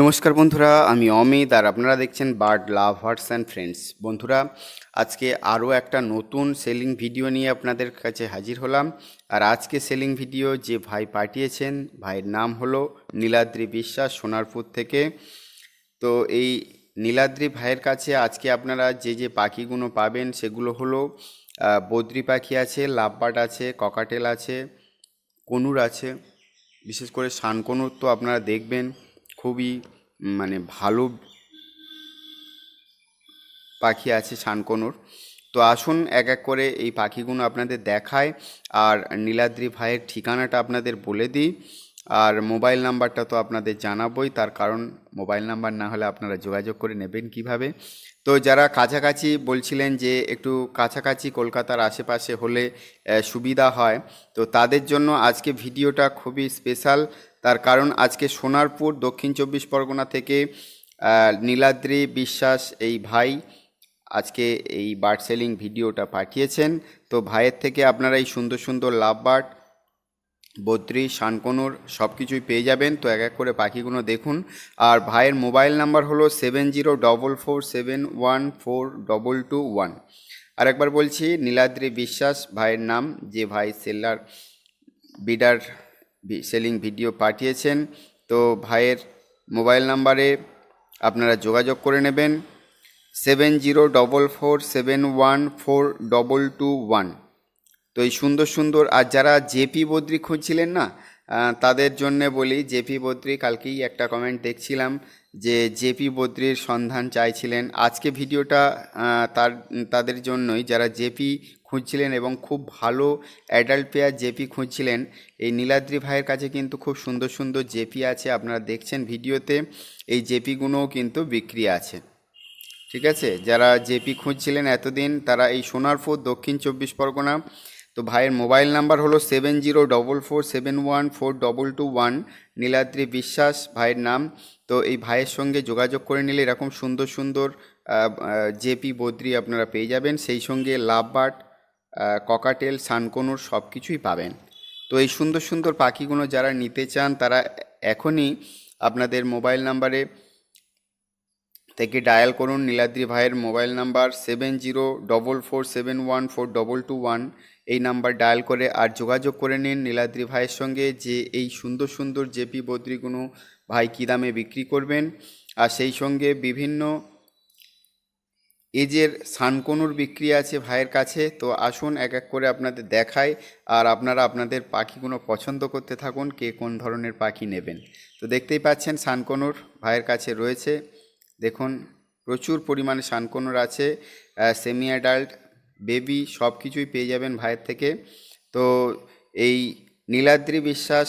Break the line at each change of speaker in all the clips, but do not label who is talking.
নমস্কার বন্ধুরা, আমি অমিত আর আপনারা দেখছেন bird love hearts and friends. বন্ধুরা, আজকে আরও একটা নতুন সেলিং ভিডিও নিয়ে আপনাদের কাছে হাজির হলাম। আর আজকে সেলিং ভিডিও যে ভাই পাঠিয়েছেন, ভাইয়ের নাম হলো নীলাদ্রি বিশ্বাস সোনারপুর থেকে। তো এই নীলাদ্রি ভাইয়ের কাছে আজকে আপনারা যে যে পাখিগুলো পাবেন, সেগুলো হলো বদ্রি পাখি আছে, লাভবার্ড আছে, ককাটেল আছে, কনুর আছে। বিশেষ করে শানকনুর তো আপনারা দেখবেন। খুবই মানে ভালো পাখি আছে শানকনুর। তো আসুন এক এক করে এই পাখিগুলো আপনাদের দেখায় আর নীলাদ্রি ভাইয়ের ঠিকানাটা আপনাদের বলে দিই। আর মোবাইল নাম্বারটা তো আপনাদের জানাবোই, তার কারণ মোবাইল নাম্বার না হলে আপনারা যোগাযোগ করে নেবেন কীভাবে। তো যারা কাছাকাছি বলছিলেন যে একটু কাছাকাছি কলকাতার আশেপাশে হলে সুবিধা হয়, তো তাদের জন্য আজকে ভিডিওটা খুবই স্পেশাল। তার কারণ আজকে সোনারপুর, দক্ষিণ চব্বিশ পরগনা থেকে নীলাদ্রি বিশ্বাস এই ভাই আজকে এই বার্ড সেলিং ভিডিওটা পাঠিয়েছেন। তো ভাইয়ের থেকে আপনারা এই সুন্দর সুন্দর লাভ বার্ড, বদ্রি, শানকনুর সব কিছুই পেয়ে যাবেন। তো এক এক করে পাখিগুলো দেখুন। আর ভাইয়ের মোবাইল নাম্বার হলো seven zero double four seven one four double two one. আর একবার বলছি, নীলাদ্রি বিশ্বাস ভাইয়ের নাম, যে ভাই সেলার, বিডার সেলিং ভিডিও পাঠিয়েছেন। তো ভাইয়ের মোবাইল নাম্বারে আপনারা যোগাযোগ করে নেবেন। Seven zero double four seven one four double two one তো এই সুন্দর সুন্দর, আর যারা জেপি বদ্রি খুঁজছিলেন না তাদের জন্যে বলি জেপি বদ্রি কালকেই একটা কমেন্ট দেখছিলাম যে জেপি বদ্রির সন্ধান চাইছিলেন। আজকে ভিডিওটা তার, তাদের জন্যই যারা জেপি খুঁজছিলেন এবং খুব ভালো অ্যাডাল্ট পেয়ার জেপি খুঁজছিলেন, এই নীলাদ্রি ভাইয়ের কাছে কিন্তু খুব সুন্দর সুন্দর জেপি আছে। আপনারা দেখছেন ভিডিওতে, এই জেপিগুলোও কিন্তু বিক্রি আছে। ঠিক আছে? যারা জেপি খুঁজছিলেন এতদিন, তারা এই সোনারপুর দক্ষিণ চব্বিশ পরগনা, তো ভাইয়ের মোবাইল নাম্বার হলো seven zero double four seven one four double two one Niladri Biswas ভাইয়ের নাম। তো এই ভাইয়ের সঙ্গে যোগাযোগ করে নিলে এরকম সুন্দর সুন্দর জেপি, বদ্রি আপনারা পেয়ে যাবেন। সেই সঙ্গে লাভবার্ড ককাটেল, সানকনুর সব কিছুই পাবেন। তো এই সুন্দর সুন্দর পাখিগুলো যারা নিতে চান, তারা এখনই আপনাদের মোবাইল নাম্বারে থেকে ডায়াল করুন। নীলাদ্রি ভাইয়ের mobile number seven zero double four seven one four double two one. এই নাম্বার ডায়াল করে আর যোগাযোগ করে নিন নীলাদ্রি ভাইয়ের সঙ্গে যে এই সুন্দর সুন্দর জেপি বদ্রিগুলো ভাই কী দামে বিক্রি করবেন। আর সেই সঙ্গে বিভিন্ন এজের সানকনুর বিক্রি আছে ভাইয়ের কাছে। তো আসুন এক এক করে আপনাদের দেখাই আর আপনারা আপনাদের পাখিগুলো পছন্দ করতে থাকুন, কে কোন ধরনের পাখি নেবেন। তো দেখতেই পাচ্ছেন সানকনুর ভাইয়ের কাছে রয়েছে। দেখুন, প্রচুর পরিমাণে সানকনুর আছে সেমি অ্যাডাল্ট বেবি সব কিছুই পেয়ে যাবেন ভাইয়ের থেকে। তো এই নীলাদ্রি বিশ্বাস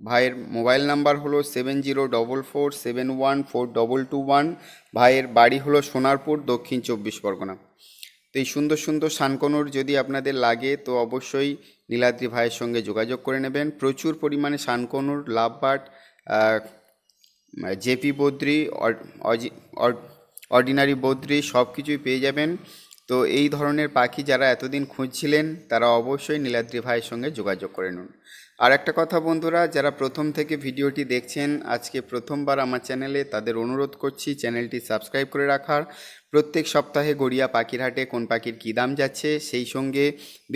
ভাইয়ের মোবাইল নাম্বার হলো seven zero double four seven one four double two one. ভাইয়ের বাড়ি হলো সোনারপুর, দক্ষিণ চব্বিশ পরগনা। তো এই সুন্দর সুন্দর সানকনুর যদি আপনাদের লাগে তো অবশ্যই নীলাদ্রি ভাইয়ের সঙ্গে যোগাযোগ করে নেবেন। প্রচুর পরিমাণে সানকনুর লাভবার্ড জেপি বদ্রি অর্ডিনারি বদ্রি সব কিছুই পেয়ে যাবেন। তো এই ধরনের পাখি যারা এতদিন খুঁজছিলেন, তারা অবশ্যই নীলাদ্রি ভাইয়ের সঙ্গে যোগাযোগ করে নিন। আর একটা কথা বন্ধুরা, যারা প্রথম থেকে ভিডিওটি দেখছেন, আজকে প্রথমবার আমার চ্যানেলে তাদের অনুরোধ করছি চ্যানেলটি সাবস্ক্রাইব করে রাখার। প্রত্যেক সপ্তাহে গড়িয়া পাখির হাটে কোন পাখির কী দাম যাচ্ছে, সেই সঙ্গে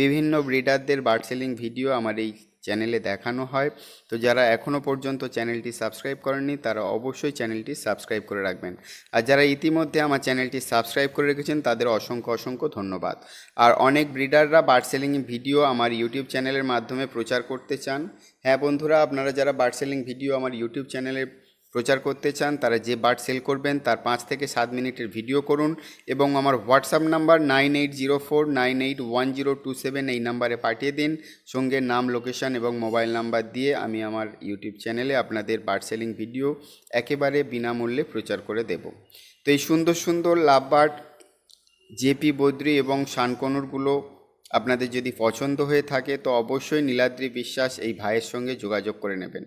বিভিন্ন ব্রিডারদের বার্ড সেলিং ভিডিও আমার এই চ্যানেলে দেখানো হয়। তো যারা এখনও পর্যন্ত চ্যানেলটি সাবস্ক্রাইব করেননি, তারা অবশ্যই চ্যানেলটি সাবস্ক্রাইব করে রাখবেন। আর যারা ইতিমধ্যে আমার চ্যানেলটি সাবস্ক্রাইব করে রেখেছেন, তাদের অসংখ্য অসংখ্য ধন্যবাদ। আর অনেক ব্রিডাররা বার্ড সেলিং ভিডিও আমার ইউটিউব চ্যানেলের মাধ্যমে প্রচার করতে চান। হ্যাঁ বন্ধুরা, আপনারা যারা বার্ড সেলিং ভিডিও আমার ইউটিউব চ্যানেলে প্রচার করতে চান, তারা যে বার্ড সেল করবেন তার পাঁচ থেকে সাত মিনিটের ভিডিও করুন এবং আমার WhatsApp number nine eight zero four nine eight one zero two seven এই নাম্বারে পাঠিয়ে দিন। সঙ্গে নাম, লোকেশন এবং মোবাইল নাম্বার দিয়ে আমি আমার ইউটিউব চ্যানেলে আপনাদের বার্ড সেলিং ভিডিও একেবারে বিনামূল্যে প্রচার করে দেব। তো এই সুন্দর সুন্দর লাভ বার্ড জেপি বদ্রি এবং শানকনুরগুলো আপনাদের যদি পছন্দ হয়ে থাকে, তো অবশ্যই নীলাদ্রি বিশ্বাস এই ভাইয়ের সঙ্গে যোগাযোগ করে নেবেন।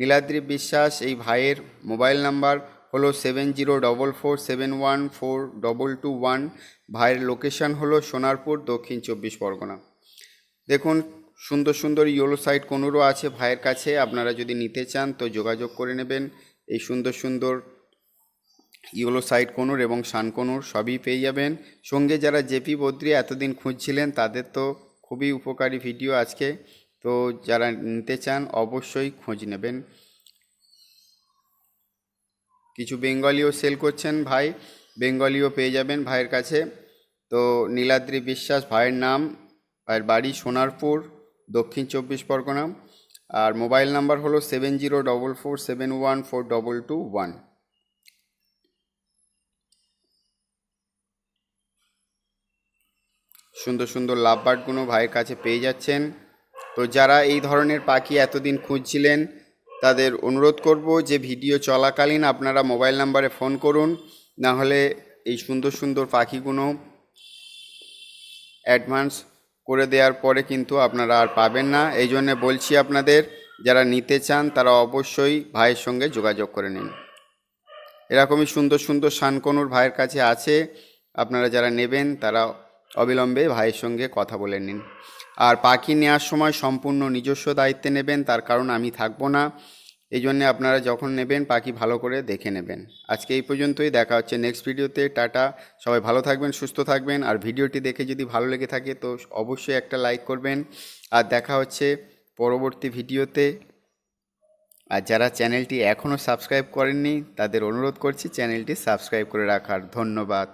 নীলাদ্রি বিশ্বাস, এই ভাইয়ের মোবাইল নাম্বার হলো seven zero double four seven one four double two one. ভাইয়ের লোকেশন হলো সোনারপুর, দক্ষিণ চব্বিশ পরগনা। দেখুন, সুন্দর সুন্দর ইয়েলো সাইড কোনোরও আছে ভাইয়ের কাছে। আপনারা যদি নিতে চান তো যোগাযোগ করে নেবেন। এই সুন্দর সুন্দর ইয়েলো সাইড কোনুর এবং শান কোনুর সবই পেয়ে যাবেন। সঙ্গে যারা জেপি বদ্রি এতদিন খুঁজছিলেন, তাদের তো খুবই উপকারী ভিডিও আজকে। তো যারা নিতে চান অবশ্যই খোঁজ নেবেন। কিছু বেঙ্গলিও সেল করছেন ভাই, বেঙ্গলিও পেয়ে যাবেন ভাইয়ের কাছে। তো নীলাদ্রি বিশ্বাস ভাইয়ের নাম, ভাইয়ের বাড়ি সোনারপুর, দক্ষিণ চব্বিশ পরগনা। আর মোবাইল নাম্বার হলো seven zero double four seven one four double two one. সুন্দর সুন্দর লাভবার্ডগুলো ভাইয়ের কাছে পেয়ে যাচ্ছেন। তো যারা এই ধরনের পাখি এতদিন খুঁজছিলেন, তাদের অনুরোধ করব যে ভিডিও চলাকালীন আপনারা মোবাইল নাম্বারে ফোন করুন, না হলে এই সুন্দর সুন্দর পাখিগুলো অ্যাডভান্স করে দেওয়ার পরে কিন্তু আপনারা আর পাবেন না। এই জন্যে বলছি আপনাদের, যারা নিতে চান তারা অবশ্যই ভাইয়ের সঙ্গে যোগাযোগ করে নিন। এরকমই সুন্দর সুন্দর শানকনুর ভাইয়ের কাছে আছে, আপনারা যারা নেবেন তারা অবিলম্বে ভাইয়ের সঙ্গে কথা বলে নিন। আর পাখি নেওয়ার সময় সম্পূর্ণ নিজস্ব দায়িত্বে নেবেন, তার কারণ আমি থাকব না। এই জন্যে আপনারা যখন নেবেন, পাখি ভালো করে দেখে নেবেন। আজকে এই পর্যন্তই, দেখা হচ্ছে নেক্সট ভিডিওতে টাটা। সবাই ভালো থাকবেন, সুস্থ থাকবেন। আর ভিডিওটি দেখে যদি ভালো লেগে থাকে, তো অবশ্যই একটা লাইক করবেন। আর দেখা হচ্ছে পরবর্তী ভিডিওতে আর যারা চ্যানেলটি এখনও সাবস্ক্রাইব করেননি, তাদের অনুরোধ করছি চ্যানেলটি সাবস্ক্রাইব করে রাখার। ধন্যবাদ।